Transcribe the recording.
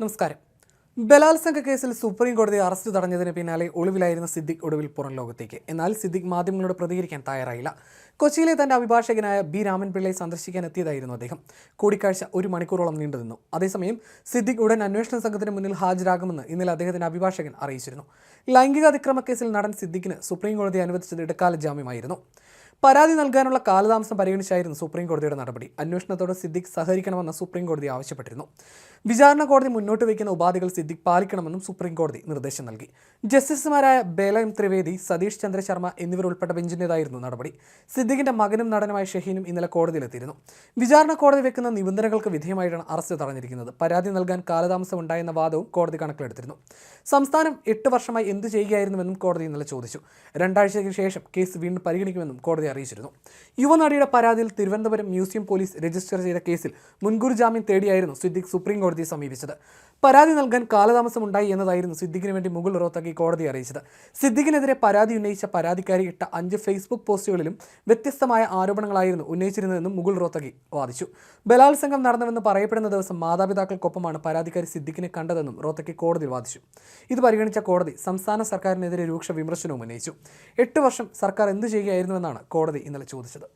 നമസ്കാരം. ബലാത്സംഗ കേസിൽ സുപ്രീം കോടതി അറസ്റ്റ് തടഞ്ഞതിന് പിന്നാലെ ഒളിവിലായിരുന്ന സിദ്ദിഖ് ഒടുവിൽ പുറം ലോകത്തേക്ക്. എന്നാൽ സിദ്ദിഖ് മാധ്യമങ്ങളോട് പ്രതികരിക്കാൻ തയ്യാറായില്ല. കൊച്ചിയിലെ തന്റെ അഭിഭാഷകനായ ബി. രാമൻപിള്ളയെ സന്ദർശിക്കാൻ എത്തിയതായിരുന്നു അദ്ദേഹം. കൂടിക്കാഴ്ച ഒരു മണിക്കൂറോളം നീണ്ടുനിന്നു അതേസമയം സിദ്ദിഖ് ഉടൻ അന്വേഷണ സംഘത്തിന് മുന്നിൽ ഹാജരാകുമെന്ന് ഇന്നലെ അദ്ദേഹത്തിന്റെ അഭിഭാഷകൻ അറിയിച്ചിരുന്നു. ലൈംഗിക അതിക്രമ കേസിൽ നടൻ സിദ്ദിഖിന് സുപ്രീം കോടതി അനുവദിച്ചത് ഇടക്കാല ജാമ്യമായിരുന്നു. പരാതി നൽകാനുള്ള കാലതാമസം പരിഗണിച്ചായിരുന്നു സുപ്രീം കോടതിയുടെ നടപടി. അന്വേഷണത്തോട് സിദ്ദിഖ് സഹകരിക്കണമെന്ന് സുപ്രീം കോടതി ആവശ്യപ്പെട്ടിരുന്നു. വിചാരണ കോടതി മുന്നോട്ട് വയ്ക്കുന്ന ഉപാധികൾ സിദ്ദിഖ് പാലിക്കണമെന്നും സുപ്രീം കോടതി നിർദ്ദേശം നൽകി. ജസ്റ്റിസുമാരായ ബേലയം ത്രിവേദി സതീഷ് ചന്ദ്രശർമ്മ എന്നിവരുൾപ്പെട്ട ബെഞ്ചിന്റെതായിരുന്നു നടപടി. സിദ്ദിഖിന്റെ മകനും നടനുമായ ഷഹീനും ഇന്നലെ കോടതിയിലെത്തിയിരുന്നു. വിചാരണ കോടതി വെക്കുന്ന നിബന്ധനകൾക്ക് വിധേയമായിട്ടാണ് അറസ്റ്റ് തടഞ്ഞിരിക്കുന്നത്. പരാതി നൽകാൻ കാലതാമസം ഉണ്ടായെന്ന വാദവും കോടതി കണക്കിലെടുത്തിരുന്നു. സംസ്ഥാനം എട്ട് വർഷമായി എന്തു ചെയ്യുകയായിരുന്നുവെന്നും കോടതി ഇന്നലെ ചോദിച്ചു. രണ്ടാഴ്ചയ്ക്ക് ശേഷം കേസ് വീണ്ടും പരിഗണിക്കുമെന്നും കോടതി അറിയിച്ചിരുന്നു. യുവനടിയുടെ പരാതിയിൽ തിരുവനന്തപുരം മ്യൂസിയം പോലീസ് രജിസ്റ്റർ ചെയ്ത കേസിൽ മുൻകൂർ ജാമ്യം തേടിയായിരുന്നു സിദ്ദിഖ് സുപ്രീം കോടതിയെ സമീപിച്ചത്. പരാതി നൽകാൻ കാലതാമസം ഉണ്ടായി എന്നതായിരുന്നു സിദ്ദിഖിന് വേണ്ടി മുകുൾ റോത്തക്കി കോടതി അറിയിച്ചത്. സിദ്ദിഖിനെതിരെ പരാതി ഉന്നയിച്ച പരാതിക്കാരി ഇട്ട അഞ്ച് ഫേസ്ബുക്ക് പോസ്റ്റുകളിലും വ്യത്യസ്തമായ ആരോപണങ്ങളായിരുന്നു ഉന്നയിച്ചിരുന്നതെന്നും മുകുൾ റോത്തക്കി വാദിച്ചു. ബലാത്സംഗം നടന്നുവെന്ന് പറയപ്പെടുന്ന ദിവസം മാതാപിതാക്കൾക്കൊപ്പമാണ് പരാതിക്കാരി സിദ്ദിഖിനെ കണ്ടതെന്നും റോത്തക്കി കോടതി വാദിച്ചു. ഇത് പരിഗണിച്ച കോടതി സംസ്ഥാന സർക്കാരിനെതിരെ രൂക്ഷ വിമർശനവും ഉന്നയിച്ചു. എട്ട് വർഷം സർക്കാർ എന്ത് ചെയ്യുകയായിരുന്നുവെന്നാണ് കോടതി ഇന്നലെ ചോദിച്ചത്.